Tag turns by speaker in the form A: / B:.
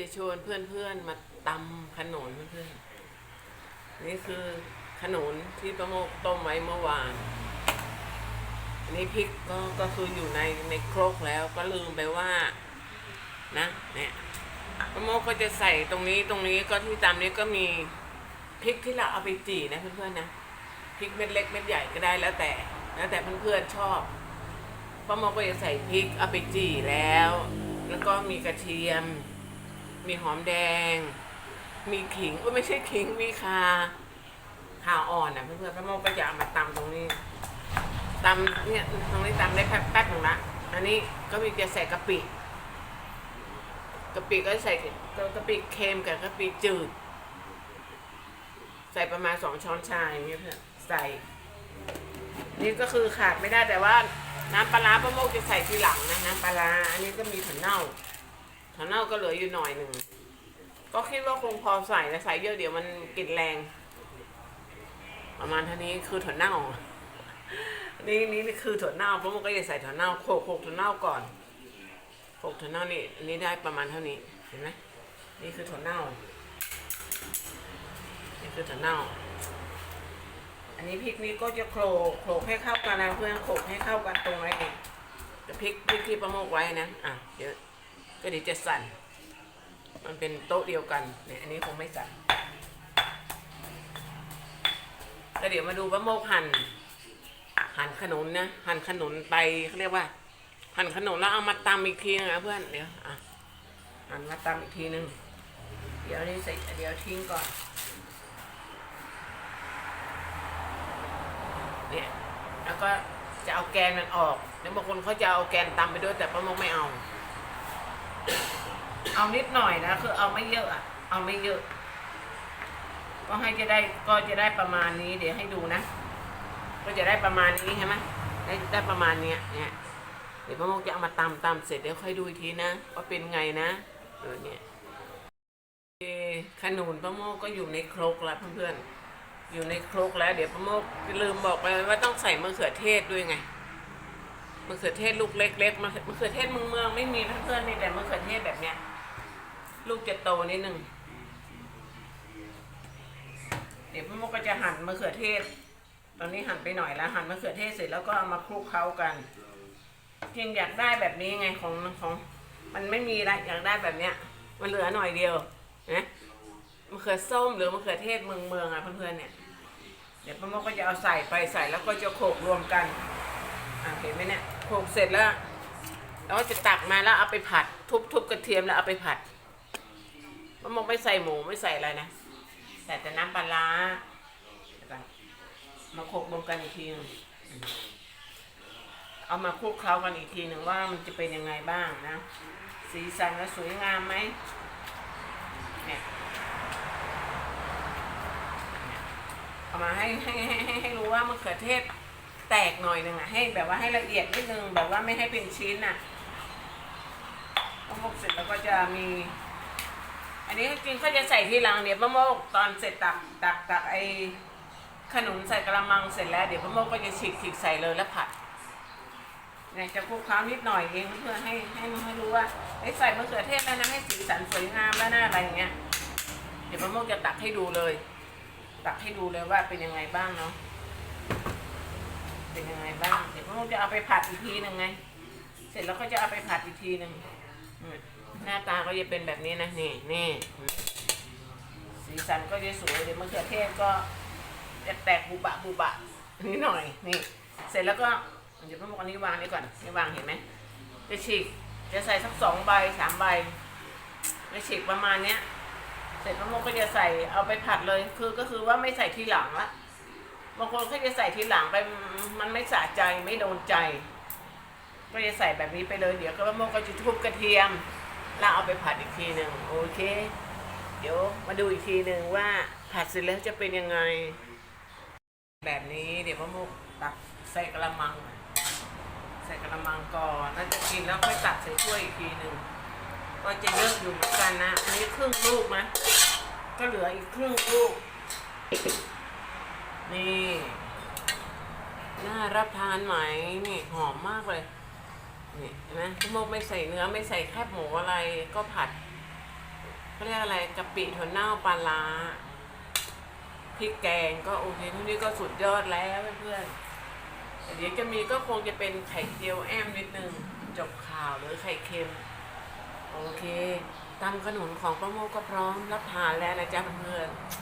A: จะชวนเพื่อนๆมาตำขนุนเพื่อนๆนี่คือขนุนที่ประโมกต้มไว้เมื่อวานอันนี้พริกก็ก็คืออยู่ในในครกแล้วก็ลืมไปว่านะเนี่ยประโมกก็จะใส่ตรงนี้ตรงนี้ก็ที่ตำนี้ก็มีพริกที่เราเอาไปจี่นะเพื่อนๆนะพริกเม็ดเล็กเม็ดใหญ่ก็ได้แล้วแต่ แล้วแต่เพื่อนๆชอบป้าโมกก็จะใส่พริกเอาไปจี่แล้ว แล้วก็มีกระเทียม มีหอมแดง มีขิงก็ไม่ใช่ขิง มีคาข่าอ่อนนะเพื่อนๆป้าโมกก็จะเอามาตำตรงนี้ตำเนี่ยตรงนี้ตำได้แป๊บแป๊บหนึ่งละอันนี้ก็มีจะใส่กะปิกะปิก็ใส่กะปิเค็มกับกะปิจืด ใส่ประมาณสองช้อนชาอย่างเงี้ยเพื่อนใส่ นี่ก็คือขาดไม่ได้แต่ว่าน้ำปลาร้าป้าโมกจะใส่ทีหลังนะน้ำปลาร้าอันนี้ก็มีถั่วเน่า ถั่วเน่าก็เหลืออยู่หน่อยหนึ่ง ก็คิดว่าคงพอใส่แต่ใส่เยอะเดี๋ยวมันกลิ่นแรง ประมาณเท่านี้คือถั่วเน่า นี่นี่นี่คือถั่วเน่าป้าโมกก็จะใส่ถั่วเน่าโขกโขกถั่วเน่าก่อนโขลกถั่วเน่านี่อันนี้ได้ประมาณเท่านี้เห็นไหมนี่คือถั่วเน่า นี่คือถั่วเน่า อันนี้พริกนี้ก็จะโขลกโขลกให้เข้ากันนะเพื่อนโขลกให้เข้ากันตรงไว้เองแต่พริกพริกที่ประโมกไว้นะ อะ เดี๋ยว ก็เดี๋ยวจะสั่น มันเป็นโต๊ะเดียวกันเนี่ยอันนี้คงไม่สั่นก็เดี๋ยวมาดูประโมกหั่นหั่นขนุนนะหั่นขนุนไปเขาเรียกว่า หั่นขนมแล้วเอามาตำอีกทีนึงนะเพื่อนเดี๋ยวอะหั่นมาตำอีกทีนึงเดี๋ยวนี้ใส่เดี๋ยวทิ้งก่อนเนี่ยแล้วก็จะเอาแกนมันออกแล้วบางคนเขาจะเอาแกนตำไปด้วยแต่ป้ามกไม่เอา เอานิดหน่อยนะ คือเอาไม่เยอะอะเอาไม่เยอะ ก็ให้จะได้ก็จะได้ประมาณนี้ เดี๋ยวให้ดูนะ ก็จะได้ประมาณนี้ใช่ไหมได้ได้ประมาณเนี้ยเนี่ยเดี๋ยวป้าโมกจะเอามาตำตำเสร็จเดี๋ยวค่อยดูอีกทีนะว่าเป็นไงนะเออเนี่ยขนุนป้าโมกก็อยู่ในครกแล้วเพื่อนๆอยู่ในครกแล้ว เดี๋ยวป้าโมกลืมบอกไปว่าต้องใส่มะเขือเทศด้วยไงมะเขือเทศลูกเล็กๆมะมะเขือเทศเมืองเมืองไม่มีเพื่อนๆมีแต่มะเขือเทศแบบ ลูกจะโตนิดหนึ่ง เดี๋ยวป้าโมกก็จะหั่นมะเขือเทศ ตอนนี้หั่นไปหน่อยแล้วหั่นมะเขือเทศเสร็จแล้วก็เอามาคลุกเคล้ากันจริงอยากได้แบบนี้ไงของของ มันไม่มีละอยากได้แบบเนี้ย มันเหลือหน่อยเดียวนะมะเขือส้มหรือมะเขือเทศเมืองเมืองอะเพื่อนๆเนี่ยเดี๋ยวป้าโมกก็จะเอาใส่ไปใส่แล้วก็จะโขลกรวมกันอะเห็นไหมเนี่ยโขลกเสร็จแล้วแล้วก็จะตักมาแล้วเอาไปผัด ทุบทุบกระเทียมแล้วเอาไปผัด ป้าโมกไม่ใส่หมูไม่ใส่อะไรนะ ใส่แต่น้ำปลาร้ามาโขลกรวมกันอีกทีนึงเอามาคลุกเคล้ากันอีกทีหนึ่งว่ามันจะเป็นยังไงบ้างนะ สีสันแล้วสวยงามไหมเนี่ยเอามาให้ให้ให้ให้ให้รู้ว่ามะเขือเทศแตกหน่อยหนึ่งอะให้แบบว่าให้ละเอียดนิดนึงแบบว่าไม่ให้เป็นชิ้นอะพอหมกเสร็จแล้วก็จะมี อันนี้จริงเขาจะใส่ทีหลังเดี๋ยวป้าโมกตอนเสร็จตักตักตักไอขนุนใส่กระมังเสร็จแล้วเดี๋ยวป้าโมกก็จะฉีกฉีกใส่เลยแล้วผัดเนี่ยจะคลุกเคล้านิดหน่อยเองเพื่อให้ให้ให้รู้ว่าไอ้ใส่มะเขือเทศแล้วนะให้สีสันสวยงามแล้วนะอะไรอย่างเงี้ย เดี๋ยวมะม่วงจะตักให้ดูเลย ตักให้ดูเลยว่าเป็นยังไงบ้างเนาะเป็นยังไงบ้าง เดี๋ยวมะม่วงจะเอาไปผัดอีกทีหนึ่งไง เสร็จแล้วก็จะเอาไปผัดอีกทีหนึ่งหน้าตา ก็จะเป็นแบบนี้นะนี่นี่สีสันก็จะสวยเดี๋ยวมะเขือเทศก็จะแตกบุบะบุบะนิดหน่อยนี่ เสร็จแล้วก็เดี๋ยวพวกอันนี้วางนี่ก่อนนี่วางเห็นไหมจะฉีกจะใส่สักสองใบสามใบจะฉีกประมาณเนี้ย เสร็จพวกก็จะใส่เอาไปผัดเลยคือก็คือว่าไม่ใส่ทีหลังละบางคนเขาจะใส่ทีหลังไปมันไม่สะใจไม่โดนใจ ก็จะใส่แบบนี้ไปเลยเดี๋ยวก็พวกก็จะทุบกระเทียม แล้วเอาไปผัดอีกทีหนึ่งโอเค เดี๋ยวมาดูอีกทีหนึ่งว่าผัดเสร็จแล้วจะเป็นยังไง แบบนี้เดี๋ยวพวกตักใส่กระมัง ใส่กระมังก่อนแล้วจะกินแล้วค่อยตักใส่ถ้วยอีกทีหนึ่งก็จะเยอะอยู่เหมือนกันนะ อันนี้ครึ่งลูกนะก็เหลืออีกครึ่งลูก นี่ น่ารับทานไหมนี่หอมมากเลย นี่เห็นไหมพี่โมกไม่ใส่เนื้อไม่ใส่แคบหมูอะไรก็ผัดเขาเรียกอะไรกะปิถั่วเน่าปลาร้าพริกแกงก็โอเคเท่านี้ก็สุดยอดแล้วเพื่อนๆเดี๋ยวจะมีก็คงจะเป็นไข่เจียวแอมนิดนึงจบข่าวหรือไข่เค็ม โอเคตำขนุนของป้าโมก็พร้อมรับทานแล้วนะจ๊ะเพื่อน